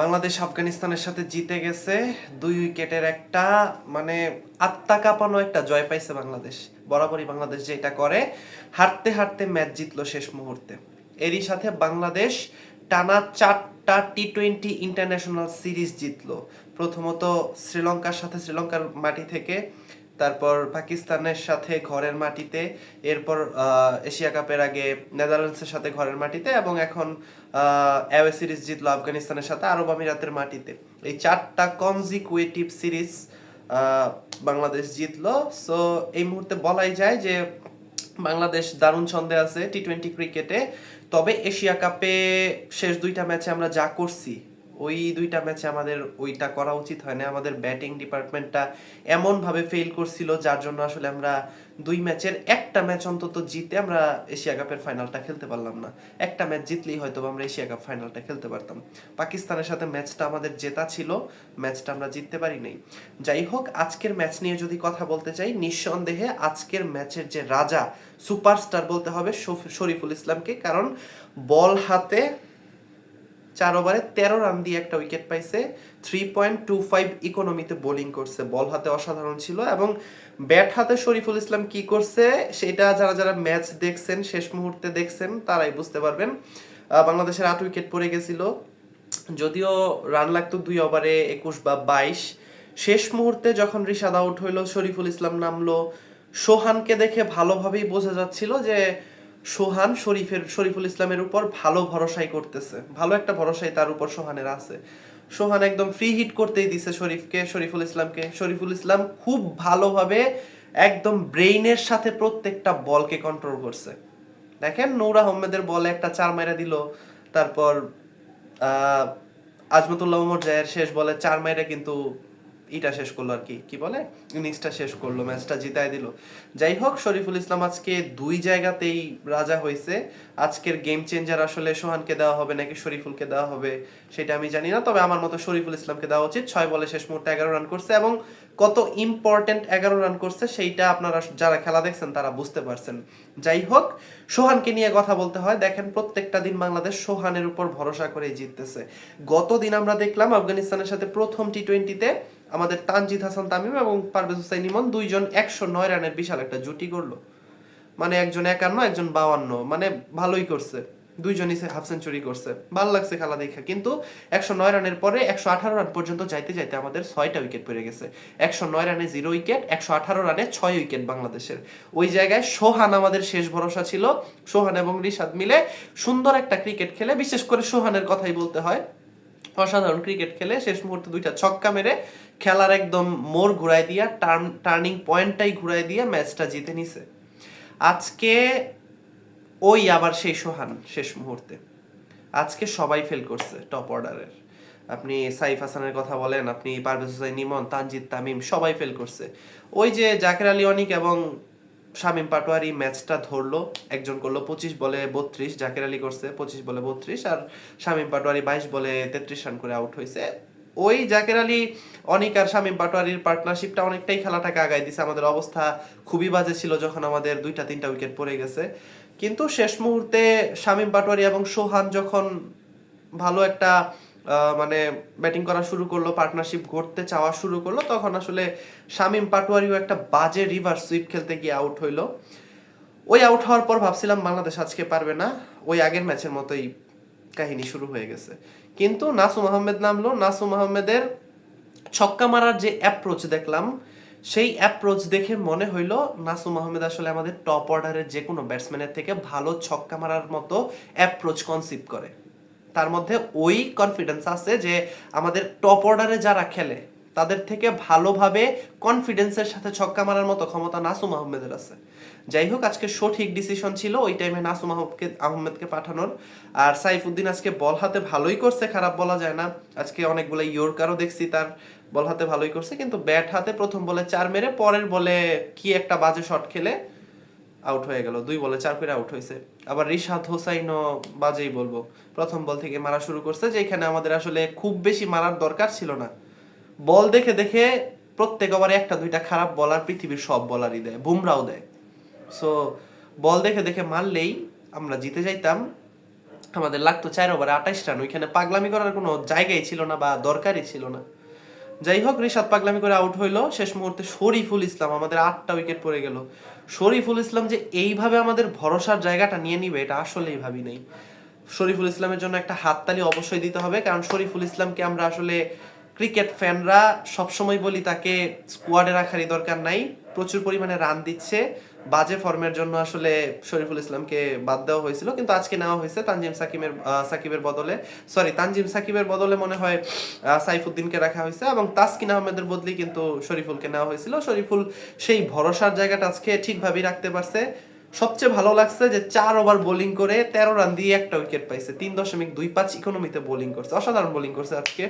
বাংলাদেশ আফগানিস্তানের সাথে জিতে গেছে। দুই উইকেটের একটা মানে আত্মা কাঁপানো একটা জয় পাইছে বাংলাদেশ। বরাবরই বাংলাদেশ যেটা করে, হারতে হারতে ম্যাচ জিতলো শেষ মুহূর্তে। এরই সাথে বাংলাদেশ টানা চারটা টি টোয়েন্টি ইন্টারন্যাশনাল সিরিজ জিতলো। প্রথমত শ্রীলঙ্কার সাথে, শ্রীলঙ্কার মাটি থেকে তারপর পাকিস্তানের সাথে ঘরের মাটিতে, এরপর এশিয়া কাপের আগে নেদারল্যান্ডসের সাথে ঘরের মাটিতে এবং এখন অ্যাওয়ে সিরিজ জিতলো আফগানিস্তানের সাথে আরব আমিরাতের মাটিতে। এই চারটা কনজিকুয়েটিভ সিরিজ বাংলাদেশ জিতলো। সো এই মুহূর্তে বলাই যায় যে বাংলাদেশ দারুণ ছন্দে আছে টি টোয়েন্টি ক্রিকেটে তবে এশিয়া কাপে শেষ দুইটা ম্যাচে আমরা যা করছি ওই দুইটা ম্যাচে আমাদের ওইটা করা উচিত হয় না। আমাদের ব্যাটিং ডিপার্টমেন্টটা এমন ভাবে ফেল করছিল, যার জন্য আসলে আমরা দুই ম্যাচের একটা ম্যাচ অন্তত জিতে আমরা এশিয়া কাপের ফাইনালটা খেলতে পারলাম না। একটা ম্যাচ জিতলেই হয়তো আমরা এশিয়া কাপ ফাইনালটা খেলতে পারতাম। পাকিস্তানের সাথে ম্যাচটা আমাদের জেতা ছিল, ম্যাচটা আমরা জিততে পারি নাই। যাই হোক, আজকের ম্যাচ নিয়ে যদি কথা বলতে চাই, নিঃসন্দেহে আজকের ম্যাচের যে রাজা সুপারস্টার বলতে হবে শরীফুল ইসলামকে। কারণ বল হাতে চার ওভারে তেরো রান দিয়ে একটা উইকেট পাইছে। থ্রি পয়েন্ট টু ফাইভ ইকোনমিতে বোলিং করছে। বল হাতে অসাধারণ ছিল এবং ব্যাট হাতে শরীফুল ইসলাম কি করছে, সেটা যারা যারা ম্যাচ দেখছেন, শেষ মুহূর্তে দেখছেন, তারাই বুঝতে পারবেন। বাংলাদেশের আট উইকেট পড়ে গেছিল। যদিও রান লাগতো দুই ওভারে একুশ বা বাইশ। শেষ মুহূর্তে যখন রিশাদ আউট হইল, শরীফুল ইসলাম নামলো, সোহানকে দেখে ভালোভাবেই বোঝা যাচ্ছিল যে সোহান শরীফের, শরীফুল ইসলামের উপর ভালো ভরসাই করতেছে। ভালো একটা ভরসাই তার উপর সোহানের আছে। সোহান একদম ফ্রি হিট করতেই দিছে শরীফকে, শরীফুল ইসলামকে। শরীফুল ইসলাম খুব ভালোভাবে একদম ব্রেইনের সাথে প্রত্যেকটা বলকে কন্ট্রোল করছে। দেখেন নূর আহমেদের বলে একটা চার মাইরা দিল, তারপর আজমতুল্লাহ উমর জায়ের শেষ বলে চার মাইরা কিন্তু ইটা শেষ করল আর কি। কি বলে? ইনিংসটা শেষ করল, ম্যাচটা জিতায় দিল। যাই হোক, শরীফুল ইসলাম আজকে দুই জায়গাতেই রাজা হয়েছে। আজকের গেম চেঞ্জার আসলে সোহানকে দেওয়া হবে নাকি শরীফুলকে দেওয়া হবে, সেটা আমি জানি না। তবে আমার মতো শরীফুল ইসলামকে দেওয়া উচিত। ছয় বলে শেষ মুহূর্তে এগারো রান করছে এবং কত ইম্পর্টেন্ট এগারো রান করছে, সেইটা আপনারা যারা খেলা দেখছেন, তারা বুঝতে পারছেন। যাই হোক, সোহানকে নিয়ে কথা বলতে হয়। দেখেন, প্রত্যেকটা দিন বাংলাদেশ সোহানের উপর ভরসা করে জিততেছে। গত দিন আমরা দেখলাম আফগানিস্তানের সাথে প্রথম টি টোয়েন্টিতে আমাদের তানজিদ হাসান তামিম এবং পারভেজ হুসাইন ইমন দুইজন একশো নয় রানের বিশাল একটা জুটি করল। মানে একজন একান্ন, একজন বাউান্ন মানে ভালোই করছে। দুইজনই হাফ সেঞ্চুরি করছে। ভালো লাগছে খেলা দেখে। কিন্তু একশো নয় রানের পরে একশো আঠারো রান পর্যন্ত যাইতে যাইতে আমাদের ছয়টা উইকেট পড়ে গেছে। একশো নয় রানে জিরো উইকেট, একশো আঠারো রানে ছয় উইকেট বাংলাদেশের। ওই জায়গায় সোহান আমাদের শেষ ভরসা ছিল। সোহান এবং রিশাদ মিলে সুন্দর একটা ক্রিকেট খেলে, বিশেষ করে সোহানের কথাই বলতে হয় অসাধারণ ক্রিকেট খেলে শেষ মুহূর্তে দুইটা ছক্কা মেরে খেলার একদম মোড় ঘুরাই দিয়া, টার্ন, টার্নিং পয়েন্টটাই ঘুরাই দিয়ে ম্যাচটা জিতে নিছে। আজকে ওই আবার সেই সোহান শেষ মুহূর্তে। আজকে সবাই ফেল করছে টপ অর্ডারের আপনি সাইফ হাসানের কথা বলেন, আপনি পারভেজ হোসেন ইমন তানজিদ, তামিম, সবাই ফেল করছে। ওই যে জাকের আলী অনিক এবং শামীম পাটোয়ারি ম্যাচটা ধরলো, একজন করল পঁচিশ বলে বত্রিশ, জাকের আলী করছে পঁচিশ বলে বত্রিশ, আর শামীম পাটোয়ারি বাইশ বলে তেত্রিশ রান করে আউট হয়েছে। ওই জাকের আলী, অনিক আর শামীম পাটোয়ারির পার্টনারশিপটা অনেকটাই খেলাটাকে আগায় দিছে। আমাদের অবস্থা খুবই বাজে ছিল যখন আমাদের দুইটা, তিনটা উইকেট পড়ে গেছে। কিন্তু শেষ মুহূর্তে শামীম পাটোয়ারি এবং সোহান যখন ভালো একটা মানে ব্যাটিং করা শুরু করল পার্টনারশিপ গড়তে চাওয়া শুরু করল, তখন আসলে শামীম পাটোয়ারিও একটা বাজে রিভার সুইপ খেলতে গিয়ে আউট হইল। ওই আউট হওয়ার পর ভাবছিলাম বাংলাদেশ আজকে পারবে না, ওই আগের ম্যাচের মতোই কাহিনী শুরু হয়ে গেছে। কিন্তু নাসুম আহমেদ নামলো নাসুম আহমেদের ছক্কা মারার যে অ্যাপ্রোচ দেখলাম, সেই অ্যাপ্রোচ দেখে মনে হইল নাসুম আহমেদ আসলে আমাদের টপ অর্ডারের যে কোনো ব্যাটসম্যানের থেকে ভালো ছক্কা মারার মতো অ্যাপ্রোচ কনসিভ করে। তার মধ্যে ওই কনফিডেন্স আছে যে আমাদের টপ অর্ডারে যারা খেলে, তাদের থেকে ভালোভাবে কনফিডেন্সের সাথে ছক্কা মারার মতো ক্ষমতা নাসুম আহমেদের আছে। যাই হোক, আজকে সঠিক ডিসিশন ছিল, ওই টাইমে নাসুম আহমদকে, আহমেদকে পাঠানোর। আর সাইফুদ্দিন আজকে বল হাতে ভালোই করছে, খারাপ বলা যায় না। আজকে অনেকগুলো ইয়র্কারও দেখছি তার, বল হাতে ভালোই করছে, কিন্তু ব্যাট হাতে প্রথম বলে চার মেরে, পরের বলে কি একটা বাজে শট খেলে আউট হয়ে গেল, দুই বলে চার করে আউট হয়েছে। আবার রিশাদ হোসাইনও বাজেই বলব, প্রথম বল থেকে মারা শুরু করছে, যেখানে আমাদের আসলে খুব বেশি মারার দরকার ছিল না। বল দেখে দেখে প্রত্যেক ওভারে একটা দুইটা খারাপ বলার পৃথিবীর সব বলারই দেয়, বুমরাও দেয়। সো বল দেখে দেখে মারলেই আমরা জিতে যাইতাম। আমাদের লাগতো চার ওভারে আঠাইশ রান ওইখানে পাগলামি করার কোনো জায়গাই ছিল না বা দরকারই ছিল না। যাই হোক, রিশাদ পাগলামি করে আউট হইল। শেষ মুহূর্তে শরীফুল ইসলাম, আমাদের আটটা উইকেট পড়ে গেল। শরীফুল ইসলাম যে এইভাবে আমাদের ভরসার জায়গাটা নিয়ে নিবে, এটা আসলেই ভাবি নাই। শরীফুল ইসলামের জন্য একটা হাততালি অবশ্যই দিতে হবে, কারণ শরীফুল ইসলামকে আমরা আসলে ক্রিকেট ফ্যানরা সবসময় বলি তাকে স্কোয়াডে রাখারই দরকার নাই, প্রচুর পরিমাণে রান দিচ্ছে। বাজে ফর্মের জন্য আসলে শরীফুল ইসলামকে বাদ দেওয়া হয়েছিল, কিন্তু আজকে নেওয়া হয়েছে তানজিম সাকিমের সাকিবের বদলে। সরি তানজিম সাকিবের বদলে মনে হয় সাইফুদ্দিনকে রাখা হয়েছে এবং তাসকিন আহমেদের বদলি কিন্তু শরীফুলকে নেওয়া হয়েছিল। শরীফুল সেই ভরসার জায়গাটা আজকে ঠিকভাবেই রাখতে পারছে। সবচেয়ে ভালো লাগছে যে চার ওভার বোলিং করে তেরো রান দিয়ে একটা উইকেট পাইছে। তিন দশমিক দুই পাঁচ ইকোনমিতে বোলিং করছে। অসাধারণ বোলিং করছে আজকে।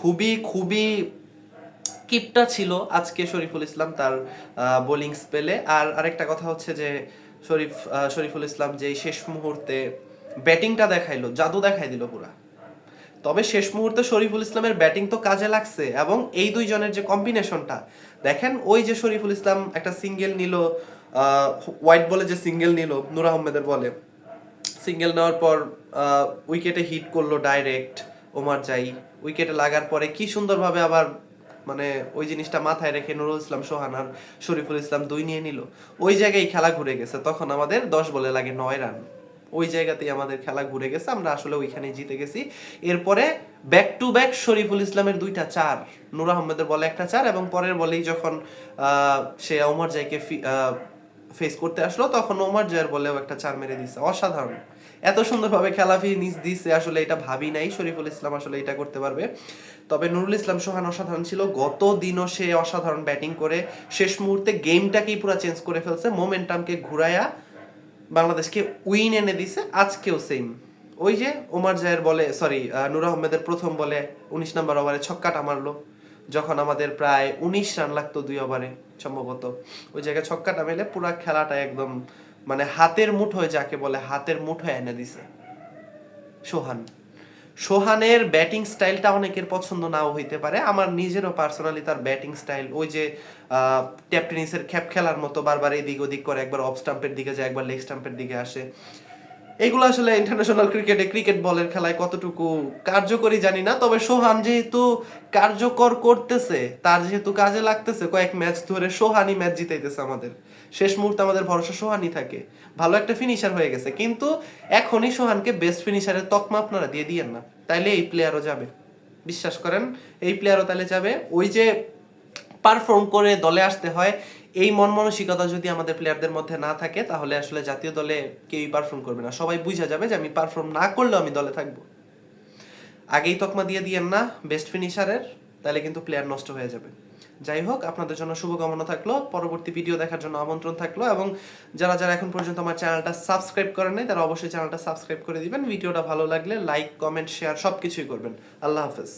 খুবই খুবই কিপটা ছিল আজকে শরীফুল ইসলাম তার বোলিং স্পেলে আর আরেকটা কথা হচ্ছে যে, শরীফ শরীফুল ইসলাম যে শেষ মুহূর্তে ব্যাটিংটা দেখাইলো, জাদু দেখাই দিল পুরা। তবে শেষ মুহূর্তে শরীফুল ইসলামের ব্যাটিং তো কাজে লাগছে এবং এই দুইজনের যে কম্বিনেশনটা দেখেন ওই যে শরীফুল ইসলাম একটা সিঙ্গেল নিল হোয়াইট বলে যে সিঙ্গেল নিল, নূর আহমেদের বলে সিঙ্গেল নেওয়ার পর উইকেটে হিট করল ডাইরেক্ট ওমার যাই উইকেটে লাগার পরে কি সুন্দরভাবে আবার মানে ওই জিনিসটা মাথায় রেখে নুরুল ইসলাম, সোহান আর শরীফুল ইসলাম দুই নিয়ে নিল। ওই জায়গায় খেলা ঘুরে গেছে। তখন আমাদের দশ বলে লাগে নয় রান। ওই জায়গাতেই আমাদের খেলা ঘুরে গেছে। আমরা আসলে ওইখানেই জিতে গেছি। এরপরে ব্যাক টু ব্যাক শরীফুল ইসলামের দুইটা চার। নুর আহমেদের বলে একটা চার এবং পরের বলেই যখন সে ওমর জাইকে ফেস করতে আসলো, তখন ওমর জয়ের বলেও একটা চার মেরে দিছে অসাধারণ। এত সুন্দরভাবে খেলা ফিনিশ দিছে, আসলে এটা ভাবি নাই। শরীফুল ইসলাম আসলে এটা করতে পারবে। তবে নুরুল ইসলাম সোহান অসাধারণ ছিল। গত দিনও সে অসাধারণ ব্যাটিং করে। শেষ মুহূর্তে গেমটাকেই পুরো চেঞ্জ করে ফেলছে। মোমেন্টামকে ঘুরায়া বাংলাদেশকে উইন এনে দিছে। আজকেও সেম ওই যে ওমর জায়ের বলে সরি নূর আহমেদের প্রথম বলে উনিশ নম্বর ওভারে ছক্কাটা মারলো, যখন আমাদের প্রায় উনিশ রান লাগতো দুই ওভারে সম্ভবত। ওই জায়গায় ছক্কাটা মেলে পুরা খেলাটা একদম মানে হাতের মুঠোয় যাকে বলে হাতের মুঠোয় এনে দিছে। সোহান। সোহানের ব্যাটিং স্টাইলটা অনেকের পছন্দ নাও হইতে পারে। আমার নিজেরও পার্সোনালি তার ব্যাটিং স্টাইল, ওই যে ট্যাপ টেনিসের খ্যাপ খেলার মতো বারবার এদিক ওদিক করে একবার অফ স্টাম্পের দিকে যায়, একবার লেগ স্টাম্পের দিকে আসে। এগুলো আসলে ইন্টারন্যাশনাল ক্রিকেটে ক্রিকেট বলের খেলায় কতটুকু কার্যকরী জানি না, তবে সোহান যেহেতু কার্যকর করতেছে, তার যেহেতু কাজে লাগতেছে, কয়েক ম্যাচ ধরে সোহানই ম্যাচ জিতাইতেছে আমাদের। শেষ মুহূর্তে আমাদের ভরসা সোহানই থাকে। ভালো একটা ফিনিশার হয়ে গেছে, কিন্তু এখনই সোহানকে বেস্ট ফিনিশারের তকমা আপনারা দিয়ে দিয়েন না। তাইলে এই প্লেয়ারও যাবে। বিশ্বাস করেন, এই প্লেয়ারও তাহলে যাবে। ওই যে পারফর্ম করে দলে আসতে হয়, এই মন মানসিকতা যদি আমাদের প্লেয়ারদের মধ্যে না থাকে, তাহলে আসলে জাতীয় দলে কেউই পারফর্ম করবে না। সবাই বুঝা যাবে যে আমি পারফর্ম না করলেও আমি দলে থাকব। আগেই তকমা দিয়ে দিয়েন না বেস্ট ফিনিশারের তাহলে কিন্তু প্লেয়ার নষ্ট হয়ে যাবে। যাই হোক, আপনাদের জন্য শুভকামনা থাকল। পরবর্তী ভিডিও দেখার জন্য আমন্ত্রণ থাকল এবং যারা যারা এখন পর্যন্ত আমার চ্যানেলটা সাবস্ক্রাইব করেন নাই, তারা অবশ্যই চ্যানেলটা সাবস্ক্রাইব করে দিবেন। ভিডিওটা ভালো লাগলে লাইক কমেন্ট শেয়ার সব কিছুই করবেন। আল্লাহ হাফেজ।